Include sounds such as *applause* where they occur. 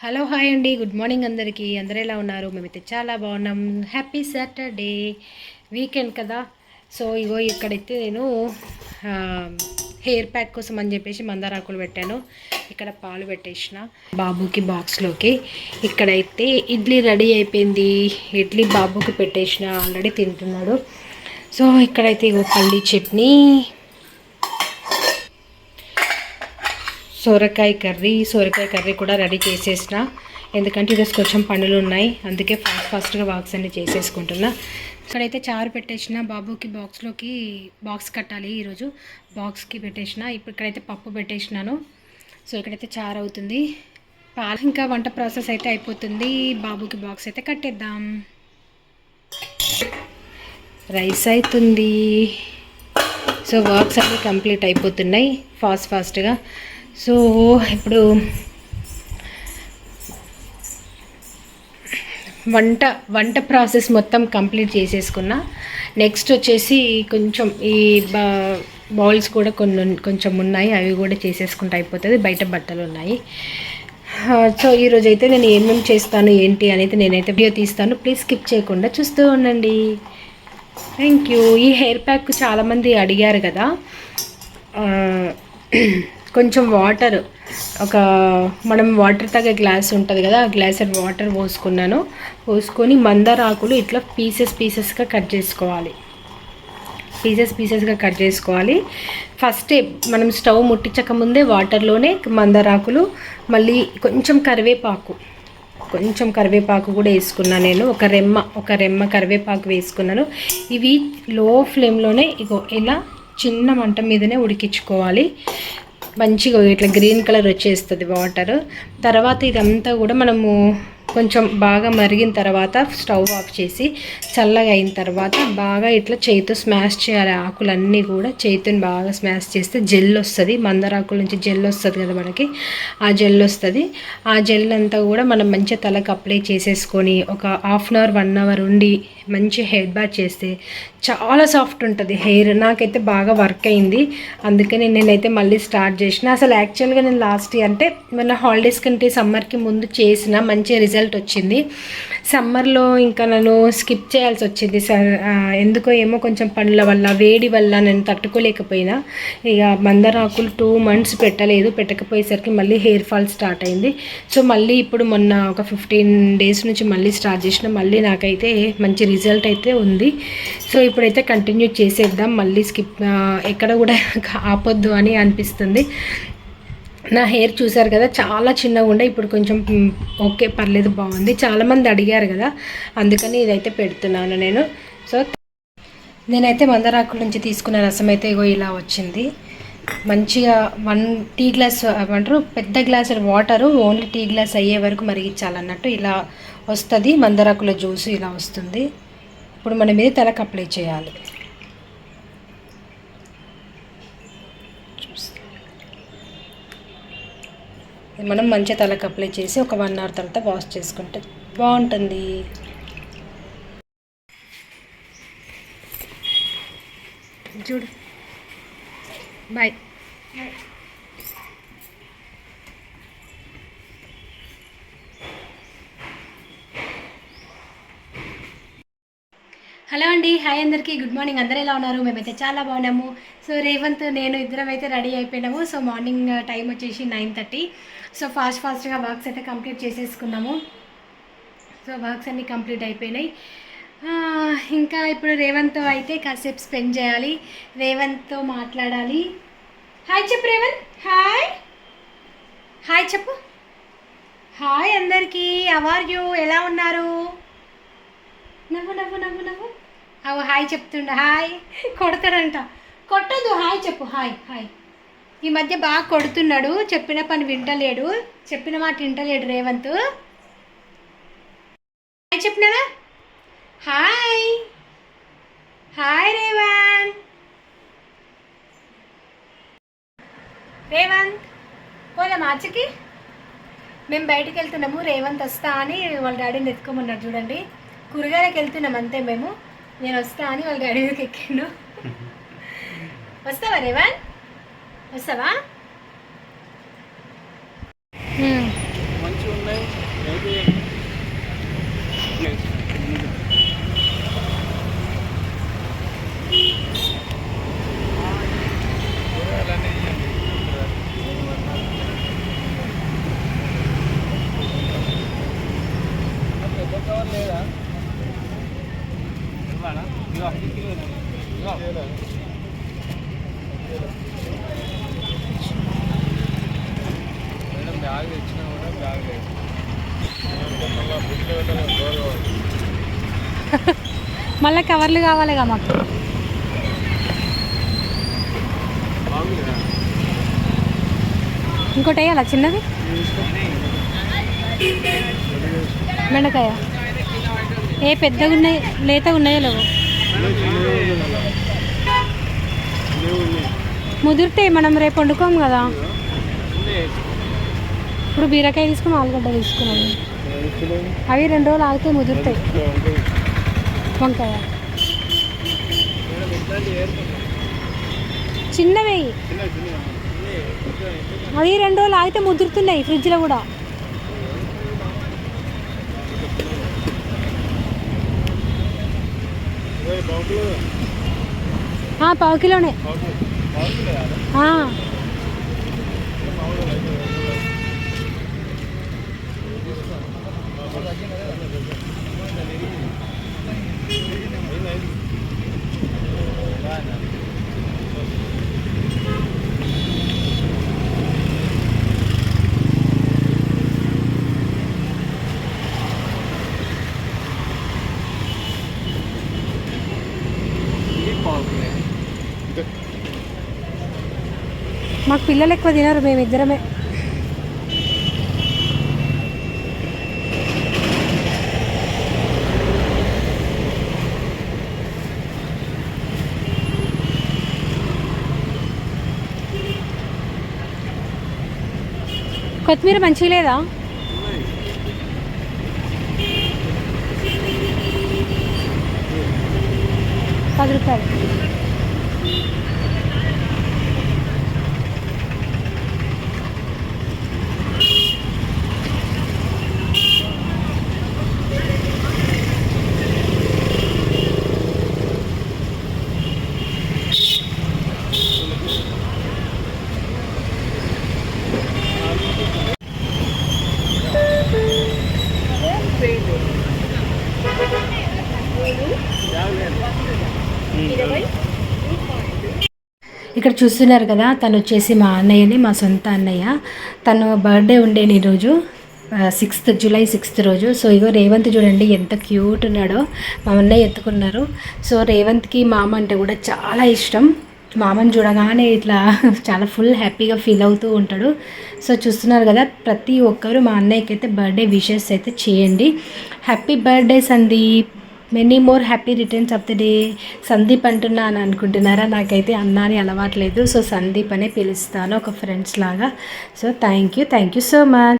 Hello hi అండి. Good morning అందరికీ. అందరూ ఎలా ఉన్నారు? మేమైతే చాలా బాగున్నాం. హ్యాపీ సాటర్డే వీకెండ్ కదా. సో ఇగో ఇక్కడైతే నేను హెయిర్ ప్యాక్ కోసం అని చెప్పేసి మందారాకులు పెట్టాను. ఇక్కడ పాలు పెట్టేసిన బాబుకి బాక్స్లోకి. ఇక్కడైతే ఇడ్లీ రెడీ అయిపోయింది. ఇడ్లీ బాబుకి పెట్టేసిన. ఆల్రెడీ తింటున్నాడు. సో ఇక్కడైతే ఇగో పల్లీ చట్నీ. సోరకాయ కర్రీ సోరకాయ కర్రీ కూడా రెడీ చేసేసిన. ఎందుకంటే ఈరోజు కొంచెం పనులు ఉన్నాయి. అందుకే ఫాస్ట్ ఫాస్ట్గా బాక్స్ అన్ని చేసేసుకుంటున్నా. ఇక్కడైతే చారు పెట్టేసిన. బాబుకి బాక్స్లోకి బాక్స్ కట్టాలి ఈరోజు. బాక్స్కి పెట్టేసిన. ఇప్పుడు ఇక్కడైతే పప్పు పెట్టేసినాను. సో ఇక్కడైతే చారు అవుతుంది. పాలు ఇంకా వంట ప్రాసెస్ అయితే అయిపోతుంది. బాబుకి బాక్స్ అయితే కట్టేద్దాం. రైస్ అవుతుంది. సో వర్క్స్ అన్నీ కంప్లీట్ అయిపోతున్నాయి. ఫాస్ట్ ఫాస్ట్గా. సో ఇప్పుడు వంట వంట ప్రాసెస్ మొత్తం కంప్లీట్ చేసేసుకున్నా. నెక్స్ట్ వచ్చేసి కొంచెం ఈ బా బౌల్స్ కూడా కొన్ని కొంచెం ఉన్నాయి. అవి కూడా చేసేసుకుంటే అయిపోతుంది. బయట బట్టలు ఉన్నాయి. సో ఈరోజు అయితే నేను ఏమేమి చేస్తాను ఏంటి అనేది నేనైతే వీడియో తీస్తాను. ప్లీజ్ స్కిప్ చేయకుండా చూస్తూ ఉండండి. Thank you. ఈ హెయిర్ ప్యాక్ చాలామంది అడిగారు కదా. కొంచెం వాటర్ ఒక మనం వాటర్ తాగే గ్లాస్ ఉంటుంది కదా ఆ గ్లాస్ వాటర్ పోసుకున్నాను. పోసుకొని మందార ఆకులు ఇట్లా పీసెస్ పీసెస్గా కట్ చేసుకోవాలి. పీసెస్ పీసెస్గా కట్ చేసుకోవాలి. ఫస్ట్ మనం స్టవ్ ముట్టించక ముందే వాటర్లోనే మందారాకులు మళ్ళీ కొంచెం కరివేపాకు. కొంచెం కరివేపాకు కూడా వేసుకున్నాను నేను. ఒక రెమ్మ ఒక రెమ్మ కరివేపాకు వేసుకున్నాను. ఇవి లో ఫ్లేమ్లోనే ఇగో ఇలా చిన్న మంట మీదనే ఉడికించుకోవాలి. మంచిగా ఇట్లా గ్రీన్ కలర్ వచ్చేస్తుంది వాటర్. తర్వాత ఇదంతా కూడా మనము కొంచెం బాగా మరిగిన తర్వాత స్టవ్ ఆఫ్ చేసి చల్లగా అయిన తర్వాత బాగా ఇట్లా చేతితో స్మాష్ చేయాలి. ఆకులన్నీ కూడా చేతిని బాగా స్మాష్ చేస్తే జెల్ వస్తుంది. మందరాకుల నుంచి జెల్ వస్తుంది కదా మనకి. ఆ జెల్ వస్తుంది. ఆ జెల్ అంతా కూడా మనం మంచిగా తలకు అప్లై చేసేసుకొని ఒక half an hour one hour ఉండి మంచి హెయిర్ బాత్ చేస్తే చాలా సాఫ్ట్ ఉంటుంది హెయిర్. నాకైతే బాగా వర్క్ అయింది. అందుకని నేనైతే మళ్ళీ స్టార్ట్ చేసిన. అసలు యాక్చువల్గా నేను లాస్ట్ ఇయర్ అంటే మన హాలిడేస్ కంటే సమ్మర్కి ముందు చేసిన మంచి రిజల్ట్ వచ్చింది. సమ్మర్లో ఇంకా నన్ను స్కిప్ చేయాల్సి వచ్చింది సార్ ఎందుకో ఏమో కొంచెం పనుల వల్ల వేడి వల్ల నేను తట్టుకోలేకపోయినా. ఇక మందరాకులు టూ మంత్స్ పెట్టలేదు. పెట్టకపోయేసరికి మళ్ళీ హెయిర్ ఫాల్ స్టార్ట్ అయింది. సో మళ్ళీ ఇప్పుడు మొన్న ఒక ఫిఫ్టీన్ డేస్ నుంచి మళ్ళీ స్టార్ట్ చేసిన. మళ్ళీ నాకైతే మంచి రిజల్ట్ అయితే ఉంది. సో ఇప్పుడైతే కంటిన్యూ చేసేద్దాం. మళ్ళీ స్కిప్ ఎక్కడ కూడా *laughs* ఆపొద్దు అని అనిపిస్తుంది. నా హెయిర్ చూసారు కదా చాలా చిన్నగా ఉండే. ఇప్పుడు కొంచెం ఓకే పర్లేదు బాగుంది. చాలామంది అడిగారు కదా అందుకని ఇదైతే పెడుతున్నాను నేను. సో నేనైతే మందరాకుల నుంచి తీసుకున్న రసం అయితే ఇగో ఇలా వచ్చింది. మంచిగా వన్ టీ గ్లాస్ ఏమంటారు పెద్ద glass water only tea glass అయ్యే వరకు మరిగించాలన్నట్టు ఇలా వస్తుంది. మందరాకుల జ్యూస్ ఇలా వస్తుంది. ఇప్పుడు మనం ఇది తలకు అప్లై చేయాలి. మనం మంచిగా తలకు అప్లై చేసి ఒక వన్ అవర్ తర్వాత వాష్ చేసుకుంటే బాగుంటుంది. చూడు. బాయ్ హలో అండి హాయ్ అందరికీ. Good morning. అందరూ ఎలా ఉన్నారు? మేమైతే చాలా బాగున్నాము. సో రేవంత్ నేను ఇద్దరం అయితే రెడీ అయిపోయినాము. సో మార్నింగ్ టైం వచ్చేసి నైన్ థర్టీ. సో ఫాస్ట్ ఫాస్ట్గా వర్క్స్ అయితే కంప్లీట్ చేసేసుకున్నాము. సో వర్క్స్ అన్నీ కంప్లీట్ అయిపోయినాయి. ఇంకా ఇప్పుడు రేవంత్తో అయితే కాసేపు స్పెండ్ చేయాలి. రేవంత్తో మాట్లాడాలి. హాయ్ చెప్పు రేవంత్. హాయ్. హాయ్ చెప్పు. హాయ్ అందరికీ. అవార్ యూ ఎలా ఉన్నారు? నవ్వు నవ్వు నవ్వు నవ్వు. అవు హాయ్ చెప్తుండ హాయ్. కొడతాడంట. కొట్టదు హాయ్ చెప్పు హాయ్ హాయ్. ఈ మధ్య బాగా కొడుతున్నాడు చెప్పిన పని వింటలేడు చెప్పిన మాట వింటలేడు రేవంత్. హాయ్ చెప్పినారా హాయ్. హాయ్ రేవంత్. రేవంత్ పోలే మాచకి మేము బయటికి వెళ్తున్నాము రేవంత్ వస్తా అని వాళ్ళ డాడీని ఎత్తుకోమన్నాడు చూడండి. కూరగాయలకు వెళ్తున్నాం అంతే మేము. నేను వస్తా అని వాళ్ళ డాడీ మీదకి ఎక్కిండు. వస్తావా రేవంత్ వస్తావా? మంచిగా ఉన్నాయి బ్యాగ్ తెచ్చినా కూడా బ్యాగ్ లేదు. *laughs* మళ్ళీ కవర్లు కావాలిగా మాకు. ఇంకోటి వేయాలా చిన్నది? బెండకాయ. ఏ పెద్దగా ఉన్నాయి లేతగా ఉన్నాయో లేవు? ముదిరితే మనం రేపు వండుకోం కదా. ఇప్పుడు బీరకాయ తీసుకుని ఆలుగడ్డ తీసుకున్నాం. అవి రెండు రోజులు ఆగితే ముదురుతాయి. వంకాయ. చిన్నవి. అవి రెండు రోజులు ఆగితే ముదురుతున్నాయి ఫ్రిడ్జ్లో కూడా. పావు కిలోనే ఆ, మాకు పిల్లలు ఎక్కువ తినరు మేమిద్దరమే కొత్తిమీర మంచిగా లేదా? పది రూపాయలు. ఇక్కడ చూస్తున్నారు కదా తను వచ్చేసి మా అన్నయ్యని మా సొంత అన్నయ్య. తను బర్త్డే ఉండేని ఈరోజు సిక్స్త్ జూలై సిక్స్త్ రోజు. సో ఇగో రేవంత్ చూడండి ఎంత క్యూట్ ఉన్నాడో. మా అన్నయ్య ఎత్తుకున్నారు. సో రేవంత్కి మామ అంటే కూడా చాలా ఇష్టం. మామని చూడగానే ఇట్లా *laughs* చాలా ఫుల్ హ్యాపీగా ఫీల్ అవుతూ ఉంటాడు. సో చూస్తున్నారు కదా ప్రతి ఒక్కరు మా అన్నయ్యకి అయితే బర్త్డే విషెస్ అయితే చేయండి. Happy birthday Sandeep many more happy returns of the day Sandeep అంటున్నా అని అనుకుంటున్నారా? నాకైతే అన్నా అని అలవాట్లేదు సో సందీప్ అనే పిలుస్తాను ఒక ఫ్రెండ్స్ లాగా. So thank you thank you so much